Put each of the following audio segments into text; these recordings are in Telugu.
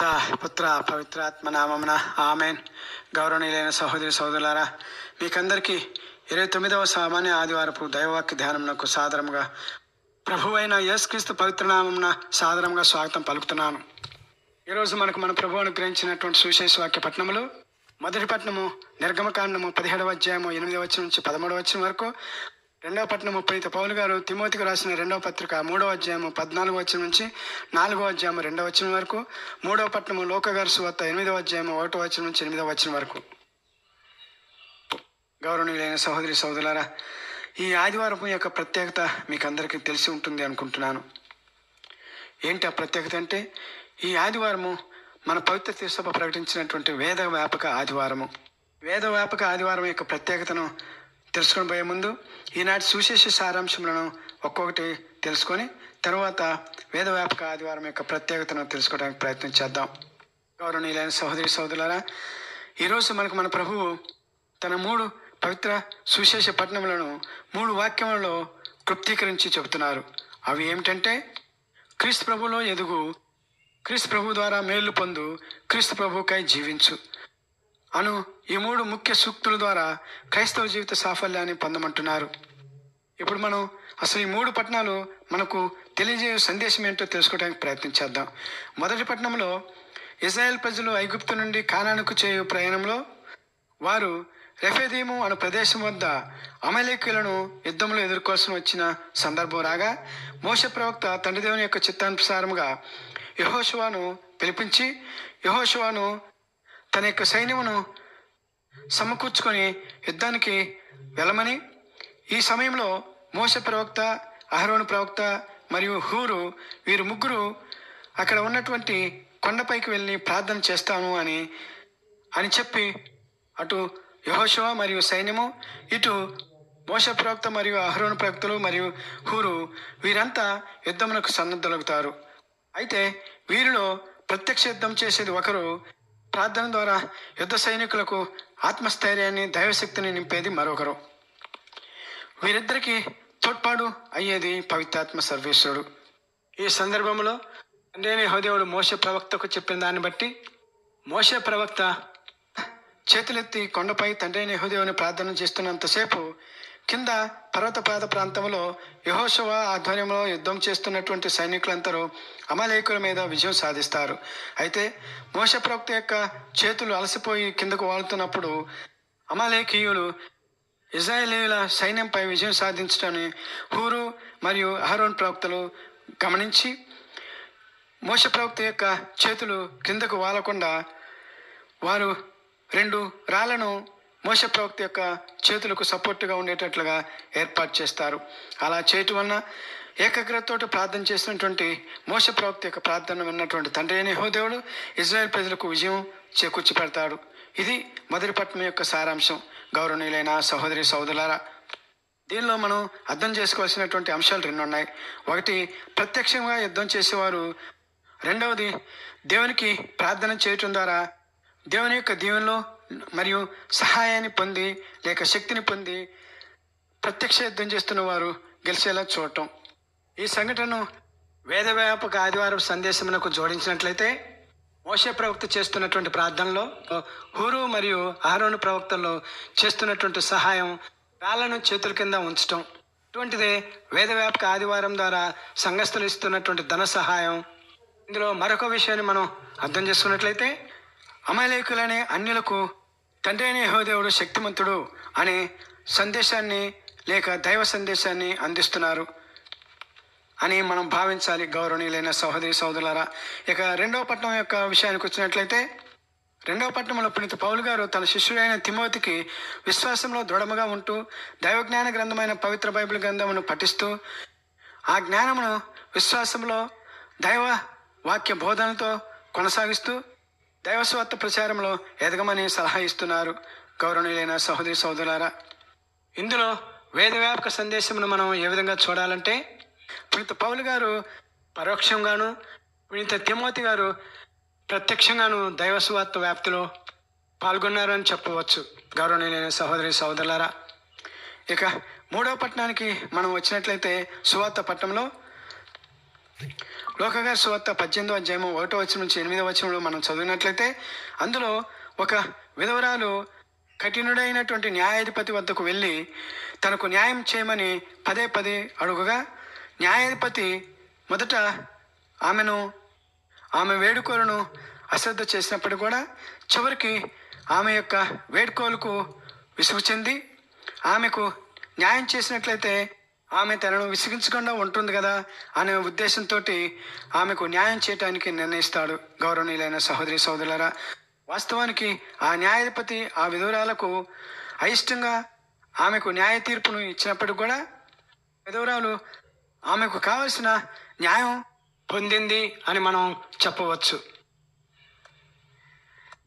పరిశుద్ధ పుత్ర పవిత్రాత్మ నామమున ఆమెన్. గౌరవనీయులైన సహోదరి సహోదరులారా మీకందరికీ ఇరవై తొమ్మిదవ సామాన్య ఆదివారపు దైవవాక్య ధ్యానమునకు ప్రభు ప్రభువైన యేసుక్రీస్తు పవిత్ర నామమున సాదరంగా స్వాగతం పలుకుతున్నాను. ఈరోజు మనకు మన ప్రభు అనుగ్రహించినటువంటి సుశేష వాక్య పట్టణములు మొదటి పట్టణము నిర్గమకాండము పదిహేడవ అధ్యాయము ఎనిమిదవ వచ్చిన నుంచి పదమూడవ వచ్చిన వరకు రెండవ పట్టణము ముప్పై పౌలు గారు తిమోతికి రాసిన రెండవ పత్రిక మూడవ అధ్యాయము పద్నాలుగో వచ్చిన నుంచి నాలుగో అధ్యాయము రెండవ వచ్చిన వరకు మూడవ పట్టణము లోక గారు ఎనిమిదవ అధ్యాయము ఒకటో వచ్చిన నుంచి ఎనిమిదవ వచ్చిన వరకు. గౌరవనీయులైన సహోదరి సహోదరులారా ఈ ఆదివారం యొక్క ప్రత్యేకత మీకు అందరికీ తెలిసి ఉంటుంది అనుకుంటున్నాను. ఏంటి ఆ ప్రత్యేకత అంటే ఈ ఆదివారము మన పవిత్ర తీర్సభ ప్రకటించినటువంటి వేద వ్యాపక ఆదివారము. వేద వ్యాపక ఆదివారం యొక్క ప్రత్యేకతను తెలుసుకొని పోయే ముందు ఈనాటి సుశేష సారాంశములను ఒక్కొక్కటి తెలుసుకొని తర్వాత వేద వ్యాపక ఆదివారం యొక్క ప్రత్యేకతను తెలుసుకోవడానికి ప్రయత్నం చేద్దాం. గౌరవనీయులైన సహోదరి సహోదరులారా ఈరోజు మనకు మన ప్రభువు తన మూడు పవిత్ర సుశేష పట్టణములను మూడు వాక్యములలో క్లుప్తీకరించి చెబుతున్నారు. అవి ఏమిటంటే క్రీస్తు ప్రభులో ఎదుగు క్రీస్తు ప్రభు ద్వారా మేలు పొందు క్రీస్తు ప్రభుకై జీవించు. అను ఈ మూడు ముఖ్య సూక్తుల ద్వారా క్రైస్తవ జీవిత సాఫల్యాన్ని పొందమంటున్నారు. ఇప్పుడు మనం అసలు ఈ మూడు పట్టణాలు మనకు తెలియజేయ సందేశం ఏంటో తెలుసుకోవడానికి ప్రయత్నించేద్దాం మొదటి పట్టణంలో ఇజ్రాయెల్ ప్రజలు ఐగుప్తు నుండి కానానుకు చేయు ప్రయాణంలో వారు రెఫెదీము అనే ప్రదేశం వద్ద అమలేకులను యుద్ధంలో ఎదుర్కోవాల్సి వచ్చిన సందర్భం రాగా మోస ప్రవక్త తండ్రి దేవుని యొక్క చిత్తానుసారముగా యహోశువాను పిలిపించి యహోశువాను తన యొక్క సైన్యమును సమకూర్చుకొని యుద్ధానికి వెళ్ళమని ఈ సమయంలో మోస ప్రవక్త అహరోను ప్రవక్త మరియు హూరు వీరు ముగ్గురు అక్కడ ఉన్నటువంటి కొండపైకి వెళ్ళి ప్రార్థన చేస్తాను అని అని చెప్పి అటు యహోశివ మరియు సైన్యము ఇటు మోస ప్రవక్త మరియు అహరోను ప్రవక్తలు మరియు హూరు వీరంతా యుద్ధమునకు సన్నద్ధులవుతారు అయితే వీరిలో ప్రత్యక్ష యుద్ధం చేసేది ఒకరు ప్రార్థన ద్వారా యుద్ధ సైనికులకు ఆత్మస్థైర్యాన్ని దైవశక్తిని నింపేది మరొకరు. వీరిద్దరికీ తోడ్పాటు అయ్యేది పవిత్రాత్మ సర్వేశ్వరుడు. ఈ సందర్భంలో తండ్రి హోదేవుడు మోస ప్రవక్తకు చెప్పిన దాన్ని బట్టి మోస ప్రవక్త చేతులెత్తి కొండపై తండ్రి హోదేవుని ప్రార్థన చేస్తున్నంతసేపు కింద పర్వతపాద ప్రాంతంలో యహోశవ ఆధ్వర్యంలో యుద్ధం చేస్తున్నటువంటి సైనికులందరూ అమలేకుల మీద విజయం సాధిస్తారు. అయితే మోస ప్రవక్త యొక్క చేతులు అలసిపోయి కిందకు వాలుతున్నప్పుడు అమలేకీయులు ఇజ్రాయేలీల సైన్యంపై విజయం సాధించడాన్ని హూరు మరియు అహరోన్ ప్రవక్తలు గమనించి మోస ప్రవక్త యొక్క చేతులు కిందకు వాలకుండా వారు రెండు రాళ్ళను మోస ప్రవక్త యొక్క చేతులకు సపోర్టుగా ఉండేటట్లుగా ఏర్పాటు చేస్తారు. అలా చేయటం వలన ఏకాగ్రతతో ప్రార్థన చేసినటువంటి మోస ప్రవక్త యొక్క ప్రార్థన విన్నటువంటి తండ్రి అయిన యెహోవాదేవుడు ఇజ్రాయెల్ ప్రజలకు విజయం చేకూర్చి పెడతాడు ఇది మొదటి పట్టణం యొక్క సారాంశం. గౌరవనీయులైన సహోదరి సహోదరులారా దీనిలో మనం అర్థం చేసుకోవాల్సినటువంటి అంశాలు రెండు ఉన్నాయి. ఒకటి ప్రత్యక్షంగా యుద్ధం చేసేవారు. రెండవది దేవునికి ప్రార్థన చేయటం ద్వారా దేవుని యొక్క దీవెనలో మరియు సహాయాన్ని పొంది లేక శక్తిని పొంది ప్రత్యక్ష యుద్ధం చేస్తున్న వారు గెలిచేలా చూడటం. ఈ సంఘటనను వేద వ్యాపక ఆదివారం సందేశమునకు జోడించినట్లయితే మోసే ప్రవక్త చేస్తున్నటువంటి ప్రార్థనలో హూరు మరియు ఆరోను ప్రవక్తల్లో చేస్తున్నటువంటి సహాయం రాళ్ళను చేతుల కింద ఉంచటం. ఇటువంటిదే వేద వ్యాపక ఆదివారం ద్వారా సంఘస్థులు ఇస్తున్నటువంటి ధన సహాయం. ఇందులో మరొక విషయాన్ని మనం అర్థం చేసుకున్నట్లయితే అమాలేకులనే అన్యులకు తండ్రి అయిన యహోదేవుడు శక్తిమంతుడు అనే సందేశాన్ని లేక దైవ సందేశాన్ని అందిస్తున్నారు అని మనం భావించాలి. గౌరవనీయులైన సహోదరి సహోదరులారా ఇక రెండవ పట్టణం యొక్క విషయానికి వచ్చినట్లయితే రెండవ పట్టణంలో పునీత పౌలు గారు తన శిష్యుడైన తిమోతికి విశ్వాసంలో దృఢముగా ఉంటూ దైవజ్ఞాన గ్రంథమైన పవిత్ర బైబిల్ గ్రంథమును పఠిస్తూ ఆ జ్ఞానమును విశ్వాసంలో దైవ వాక్య బోధనతో కొనసాగిస్తూ దైవస్వార్థ ప్రచారంలో ఎదగమని సలహా ఇస్తున్నారు. గౌరవనీయులైన సహోదరి సహోదరులారా ఇందులో వేదవ్యాపక సందేశమును మనం ఏ విధంగా చూడాలంటే పునీత పౌలు గారు పరోక్షంగాను పునీత తిమోతి గారు ప్రత్యక్షంగాను దైవస్వార్థ వ్యాప్తిలో పాల్గొన్నారని చెప్పవచ్చు. గౌరవనీయులైన సహోదరి సహోదరులారా ఇక మూడవ పట్టణానికి మనం వచ్చినట్లయితే సువార్త పట్టణంలో లోకగారి సువార్త పద్దెనిమిదో అధ్యాయము ఒకటో వచ్చిన నుంచి ఎనిమిదో వచనంలో మనం చదివినట్లయితే అందులో ఒక విధవరాలు కఠినుడైనటువంటి న్యాయాధిపతి వద్దకు వెళ్ళి తనకు న్యాయం చేయమని పదే పదే అడుగుగా న్యాయాధిపతి మొదట ఆమెను ఆమె వేడుకోలను అశ్రద్ధ చేసినప్పటికీ కూడా చివరికి ఆమె యొక్క వేడుకోలకు విసుగు చెంది ఆమెకు న్యాయం చేసినట్లయితే ఆమె తనను విసిగించకుండా ఉంటుంది కదా అనే ఉద్దేశంతో ఆమెకు న్యాయం చేయటానికి నిర్ణయిస్తాడు గౌరవనీయులైన సహోదరి సోదరులరా. వాస్తవానికి ఆ న్యాయాధిపతి ఆ విధురాలకు అయిష్టంగా ఆమెకు న్యాయ తీర్పును ఇచ్చినప్పటికి కూడా విధవరాలు ఆమెకు కావలసిన న్యాయం పొందింది అని మనం చెప్పవచ్చు.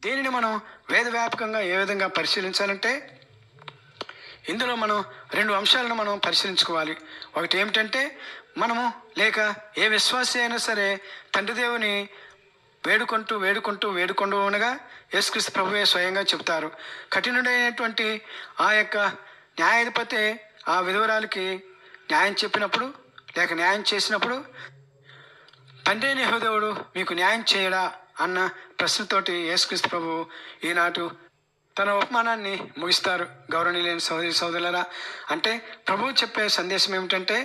దీనిని మనం వేదవ్యాపకంగా ఏ విధంగా పరిశీలించాలంటే ఇందులో మనం రెండు అంశాలను మనం పరిశీలించుకోవాలి. ఒకటి ఏమిటంటే మనము లేక ఏ విశ్వాసి అయినా సరే తండ్రి దేవుని వేడుకుంటూ వేడుకుంటూ వేడుకుంటూ ఉండగా యేసుక్రీస్తు ప్రభువే స్వయంగా చెబుతారు. కఠినుడైనటువంటి ఆ యొక్క న్యాయాధిపతి ఆ విధవరాలకి న్యాయం చెప్పినప్పుడు లేక న్యాయం చేసినప్పుడు తండ్రి యెహోదేవుడు మీకు న్యాయం చేయడా అన్న ప్రశ్నతోటి యేసుక్రీస్తు ప్రభు ఈనాటు తన ఉపమానాన్ని ముగిస్తారు. గౌరవనీయులైన సోదరి సోదరులరా అంటే ప్రభువు చెప్పే సందేశం ఏమిటంటే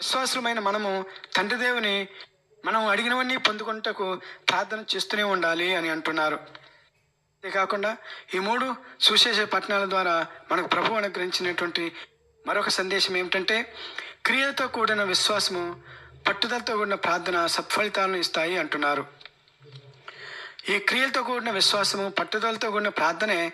విశ్వాసులమైన మనము తండ్రి దేవుని మనం అడిగినవన్నీ పొందుకుంటకు ప్రార్థన చేస్తూనే ఉండాలి అని అంటున్నారు. అంతేకాకుండా ఈ మూడు సుశేష పట్టణాల ద్వారా మనకు ప్రభు అనుగ్రహించినటువంటి మరొక సందేశం ఏమిటంటే క్రియలతో కూడిన విశ్వాసము పట్టుదలతో కూడిన ప్రార్థన సత్ఫలితాలను ఇస్తాయి అంటున్నారు. ఈ క్రియలతో కూడిన విశ్వాసము పట్టుదలతో కూడిన ప్రార్థనే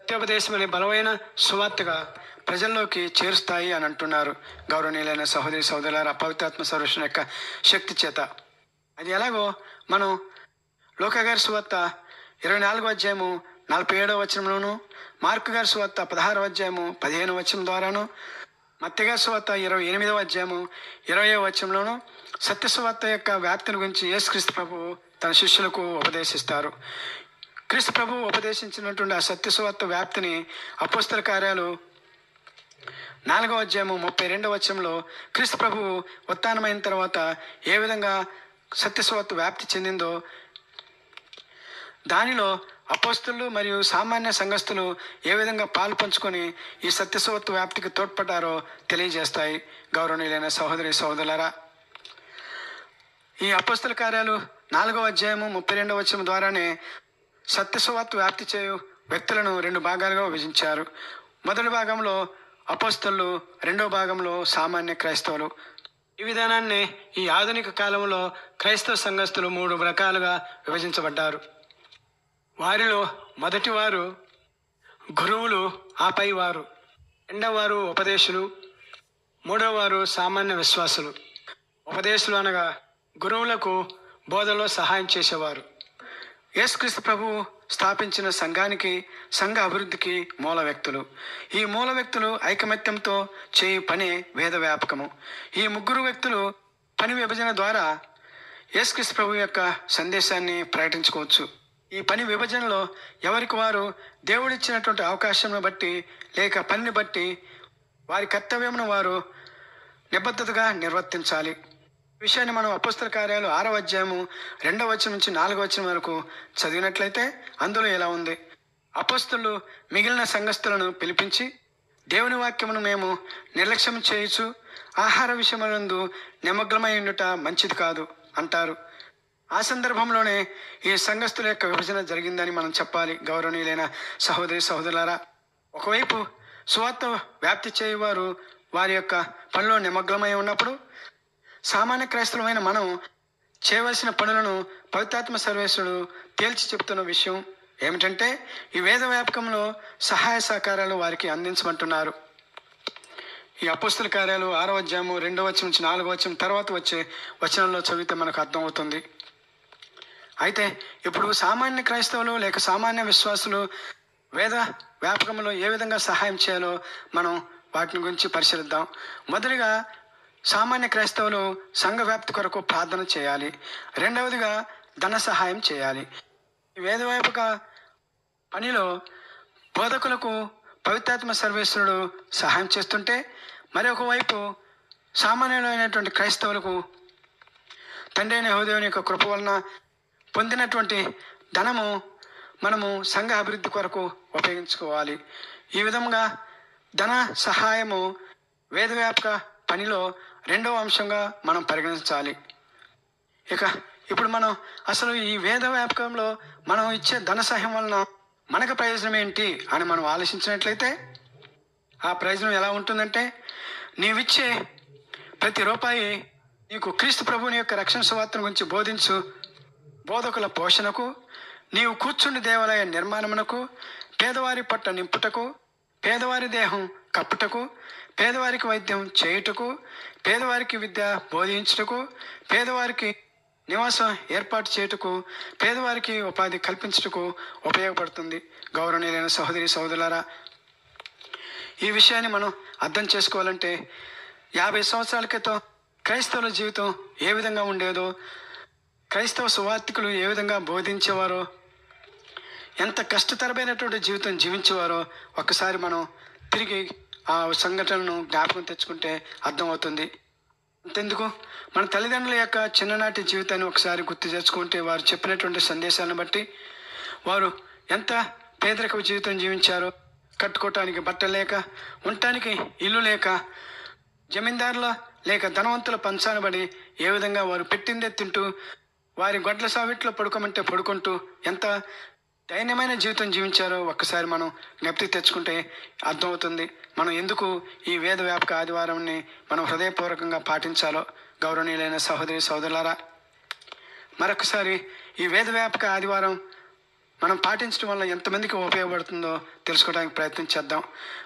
సత్యోపదేశం అనే బలమైన సువార్తగా ప్రజల్లోకి చేరుస్తాయి అని అంటున్నారు. గౌరవనీయులైన సహోదరి సహోదరుల పవిత్రాత్మ సర్వేషణ యొక్క శక్తి చేత. అది ఎలాగో మనం లోకగారి సువార్త ఇరవై నాలుగో అధ్యాయము నలభై ఏడవ వచనంలోను మార్కు గారి సువార్త పదహారవ అధ్యాయము పదిహేను వచనం ద్వారాను మత్తిగా సువార్త ఇరవై ఎనిమిదవ అధ్యాయము ఇరవై వచనంలోను సత్యసువార్త యొక్క వ్యాప్తిని గురించి యేసుక్రీస్తు ప్రభు తన శిష్యులకు ఉపదేశిస్తారు. క్రీస్తు ప్రభు ఉపదేశించినటువంటి ఆ సత్యసువార్త వ్యాప్తిని అపోస్తల కార్యాలు నాలుగవ అధ్యాయము ముప్పై రెండవ వచనంలో క్రీస్తు ప్రభు ఉత్థానమైన తర్వాత ఏ విధంగా సత్యసువార్త వ్యాప్తి చెందిందో దానిలో అపోస్తులు మరియు సామాన్య సంఘస్థులు ఏ విధంగా పాలు పంచుకొని ఈ సత్యసువార్త వ్యాప్తికి తోడ్పడ్డారో తెలియజేస్తాయి. గౌరవనీయులైన సహోదరి సహోదరులరా ఈ అపోస్తుల కార్యాలు నాలుగవ అధ్యాయము ముప్పై రెండవ వచ్చిన ద్వారానే సత్యసువార్త వ్యాప్తి చేయు వ్యక్తులను రెండు భాగాలుగా విభజించారు. మొదటి భాగంలో అపోస్తలు రెండవ భాగంలో సామాన్య క్రైస్తవులు. ఈ విధానాన్ని ఈ ఆధునిక కాలంలో క్రైస్తవ సంఘస్థులు మూడు రకాలుగా విభజించబడ్డారు. వారిలో మొదటి వారు గురువులు ఆపై వారు రెండవ వారు ఉపదేశులు మూడవ వారు సామాన్య విశ్వాసులు. ఉపదేశులు అనగా గురువులకు బోధలో సహాయం చేసేవారు. యేసుక్రీస్తు ప్రభు స్థాపించిన సంఘానికి సంఘ అభివృద్ధికి మూల వ్యక్తులు. ఈ మూల వ్యక్తులు ఐకమత్యంతో చేయు పని వేద వ్యాపకము ఈ ముగ్గురు వ్యక్తులు పని విభజన ద్వారా యేసుక్రీస్తు ప్రభు యొక్క సందేశాన్ని ప్రకటించుకోవచ్చు. ఈ పని విభజనలో ఎవరికి వారు దేవుడిచ్చినటువంటి అవకాశంను బట్టి లేక పనిని బట్టి వారి కర్తవ్యమును వారు నిబద్ధతగా నిర్వర్తించాలి. విషయాన్ని మనం అపుస్తల కార్యాలు ఆరవ అధ్యాయము రెండవ వచనం నుంచి నాలుగవ వచనం వరకు చదివినట్లయితే అందులో ఎలా ఉంది? అపోస్తులు మిగిలిన సంఘస్థులను పిలిపించి దేవుని వాక్యమును మేము నిర్లక్ష్యం చేయొచ్చు ఆహార విషయములందు నిమగ్నమై ఉండుట మంచిది కాదు అంటారు. ఆ సందర్భంలోనే ఈ సంఘస్థుల యొక్క విభజన జరిగిందని మనం చెప్పాలి. గౌరవనీయులైన సహోదరి సహోదరులారా ఒకవైపు సువార్త వ్యాప్తి చేయవారు వారి యొక్క పనిలో నిమగ్నమై ఉన్నప్పుడు సామాన్య క్రైస్తవమైన మనం చేయవలసిన పనులను పవిత్రాత్మ సర్వేశ్వరుడు తేల్చి చెప్తున్న విషయం ఏమిటంటే ఈ వేద వ్యాపకంలో సహాయ సహకారాలు వారికి అందించమంటున్నారు. ఈ అపుస్తుల కార్యాలు ఆరో అధ్యాయము రెండవ వచ్చం నుంచి నాలుగో వచ్చం తర్వాత వచ్చే వచనంలో చదివితే మనకు అర్థమవుతుంది. అయితే ఇప్పుడు సామాన్య క్రైస్తవులు లేక సామాన్య విశ్వాసులు వేద వ్యాపకంలో ఏ విధంగా సహాయం చేయాలో మనం వాటిని గురించి పరిశీలిద్దాం. మొదటిగా సామాన్య క్రైస్తవులు సంఘ వ్యాప్తి కొరకు ప్రార్థన చేయాలి. రెండవదిగా ధన సహాయం చేయాలి. వేదవైపుక పనిలో బోధకులకు పవిత్రాత్మ సర్వేశ్వరుడు సహాయం చేస్తుంటే మరొక వైపు సామాన్యులైనటువంటి క్రైస్తవులకు తండ్రి అయిన హోదేవుని యొక్క కృప వలన పొందినటువంటి ధనము మనము సంఘ అభివృద్ధి కొరకు ఉపయోగించుకోవాలి. ఈ విధంగా ధన సహాయము వేదవ్యాపక పనిలో రెండవ అంశంగా మనం పరిగణించాలి. ఇక ఇప్పుడు మనం అసలు ఈ వేద వ్యాపకంలో మనం ఇచ్చే ధన సహాయం వలన మనకు ప్రయోజనం ఏంటి అని మనం ఆలోచించినట్లయితే ఆ ప్రయోజనం ఎలా ఉంటుందంటే నీవిచ్చే ప్రతి రూపాయి నీకు క్రీస్తు ప్రభుని యొక్క రక్షణ సువార్తను గురించి బోధించు బోధకుల పోషణకు నీవు కూర్చుని దేవాలయ నిర్మాణమునకు పేదవారి పట్ట నింపుటకు పేదవారి దేహం కప్పుటకు పేదవారికి వైద్యం చేయుటకు పేదవారికి విద్య బోధించుటకు పేదవారికి నివాసం ఏర్పాటు చేయుటకు పేదవారికి ఉపాధి కల్పించుటకు ఉపయోగపడుతుంది. గౌరవనీయులైన సహోదరి సహోదరులారా ఈ విషయాన్ని మనం అర్థం చేసుకోవాలంటే యాభై సంవత్సరాల క్రితం క్రైస్తవుల జీవితం ఏ విధంగా ఉండేదో క్రైస్తవ సువార్థికులు ఏ విధంగా బోధించేవారో ఎంత కష్టతరమైనటువంటి జీవితం జీవించేవారో ఒక్కసారి మనం తిరిగి ఆ సంఘటనను జ్ఞాపకం తెచ్చుకుంటే అర్థమవుతుంది. అంతెందుకు? మన తల్లిదండ్రుల యొక్క చిన్ననాటి జీవితాన్ని ఒకసారి గుర్తు తెచ్చుకుంటే వారు చెప్పినటువంటి సందేశాలను బట్టి వారు ఎంత పేదరిక జీవితం జీవించారో కట్టుకోవటానికి బట్ట లేక ఉండటానికి ఇల్లు లేక జమీందారుల లేక ధనవంతుల పంచానబడి ఏ విధంగా వారు పెట్టిందే తింటూ వారి గొడ్ల సావిట్లో పడుకోమంటే పడుకుంటూ ఎంత దైన్యమైన జీవితం జీవించారో ఒక్కసారి మనం జ్ఞప్తి తెచ్చుకుంటే అర్థమవుతుంది. మనం ఎందుకు ఈ వేద వ్యాపక ఆదివారంని మనం హృదయపూర్వకంగా పాటించాలో గౌరవనీయులైన సహోదరి సోదరులారా? మరొకసారి ఈ వేద వ్యాపక ఆదివారం మనం పాటించడం వల్ల ఎంతమందికి ఉపయోగపడుతుందో తెలుసుకోవడానికి ప్రయత్నం చేద్దాం.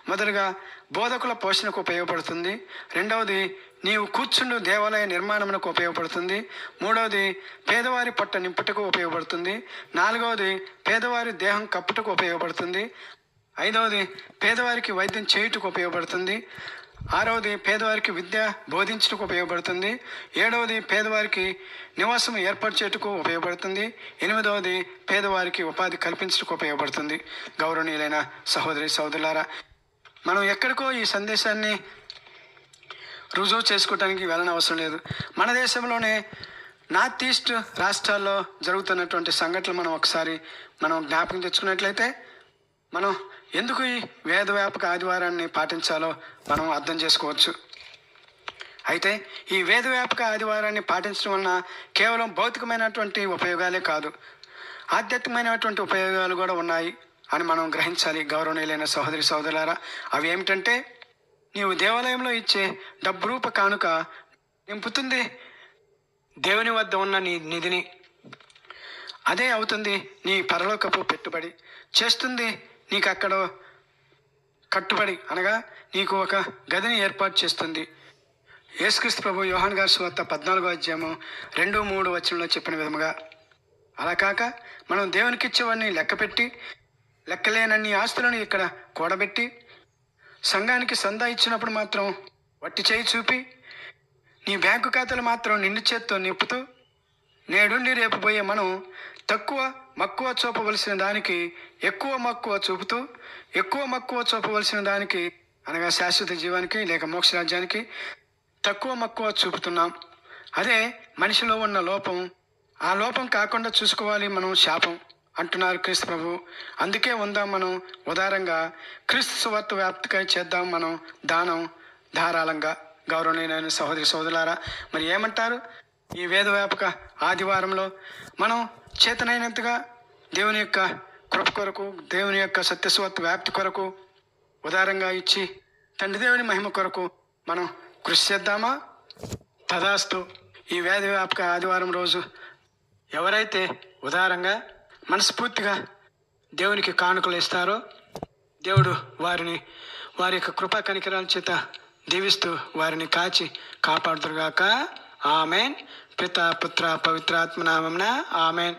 మొదటగా బోధకుల పోషణకు ఉపయోగపడుతుంది. రెండవది నీవు కూర్చుండు దేవాలయ నిర్మాణమునకు ఉపయోగపడుతుంది. మూడవది పేదవారి పొట్ట నింపుటకు ఉపయోగపడుతుంది. నాలుగవది పేదవారి దేహం కప్పుటకు ఉపయోగపడుతుంది. ఐదవది పేదవారికి వైద్యం చేయుటకు ఉపయోగపడుతుంది. ఆరవది పేదవారికి విద్య బోధించుటకు ఉపయోగపడుతుంది. ఏడవది పేదవారికి నివాసం ఏర్పాటు చేయుటకు ఉపయోగపడుతుంది. ఎనిమిదవది పేదవారికి ఉపాధి కల్పించుటకు ఉపయోగపడుతుంది. గౌరవనీయులైన సహోదరి సహోదరులారా మనం ఎక్కడికో ఈ సందేశాన్ని రుజువు చేసుకోవడానికి వెళ్ళని అవసరం లేదు. మన దేశంలోనే నార్త్ ఈస్ట్ రాష్ట్రాల్లో జరుగుతున్నటువంటి సంఘటనలు మనం ఒకసారి మనం జ్ఞాపకం తెచ్చుకున్నట్లయితే మనం ఎందుకు ఈ వేద వ్యాపక ఆదివారాన్ని పాటించాలో మనం అర్థం చేసుకోవచ్చు. అయితే ఈ వేద వ్యాపక ఆదివారాన్ని పాటించడం వలన కేవలం భౌతికమైనటువంటి ఉపయోగాలే కాదు ఆధ్యాత్మికమైనటువంటి ఉపయోగాలు కూడా ఉన్నాయి అని మనం గ్రహించాలి. గౌరవనీయులైన సహోదరి సహోదరులారా అవి ఏమిటంటే నీవు దేవాలయంలో ఇచ్చే డబ్బు రూప కానుక నింపుతుంది దేవుని వద్ద ఉన్న నీ నిధిని అదే అవుతుంది నీ పరలోకపు పెట్టుబడి చేస్తుంది నీకు అక్కడ కట్టుబడి అనగా నీకు ఒక గదిని ఏర్పాటు చేస్తుంది. యేసుక్రీస్తు ప్రభు యోహాన్ గారి సువార్త పద్నాలుగో అధ్యాయము రెండు మూడు వచనంలో చెప్పిన విధముగా అలా కాక మనం దేవునికి ఇచ్చేవాడిని లెక్కపెట్టి లెక్కలేనన్ని ఆస్తులను ఇక్కడ కూడబెట్టి సంఘానికి సందా ఇచ్చినప్పుడు మాత్రం వట్టి చేయి చూపి నీ బ్యాంకు ఖాతాలు మాత్రం నిండు చేత్తో నింపుతూ నేడుండి రేపు పోయే మనం తక్కువ మక్కువ చూపవలసిన దానికి ఎక్కువ మక్కువ చూపుతూ ఎక్కువ మక్కువ చూపవలసిన దానికి అనగా శాశ్వత జీవానికి లేక మోక్ష రాజ్యానికి తక్కువ మక్కువ చూపుతున్నాం. అదే మనిషిలో ఉన్న లోపం. ఆ లోపం కాకుండా చూసుకోవాలి మనం శాపం అంటున్నారు క్రీస్తు ప్రభు. అందుకే ఉందాం మనం ఉదారంగా క్రీస్తు సువార్త వ్యాప్తికై చేద్దాం మనం దానం ధారాళంగా. గౌరవనీయమైన సహోదరి సోదరులారా మరి ఏమంటారు? ఈ వేదవ్యాపక ఆదివారంలో మనం చేతనైనంతగా దేవుని యొక్క కృప కొరకు దేవుని యొక్క సత్యస్వత్ వ్యాప్తి కొరకు ఉదారంగా ఇచ్చి తండ్రి దేవుని మహిమ కొరకు మనం కృషి చేద్దామా? తదాస్తు ఈ వేద వ్యాపక ఆదివారం రోజు ఎవరైతే ఉదారంగా మనస్ఫూర్తిగా దేవునికి కానుకలు ఇస్తారో దేవుడు వారిని వారి యొక్క కృపా కనికరాల చేత దీవిస్తూ వారిని కాచి కాపాడుతురుగాక ఆమెన్. పిత పుత్ర పవిత్రాత్మనామమ్న ఆమెన్.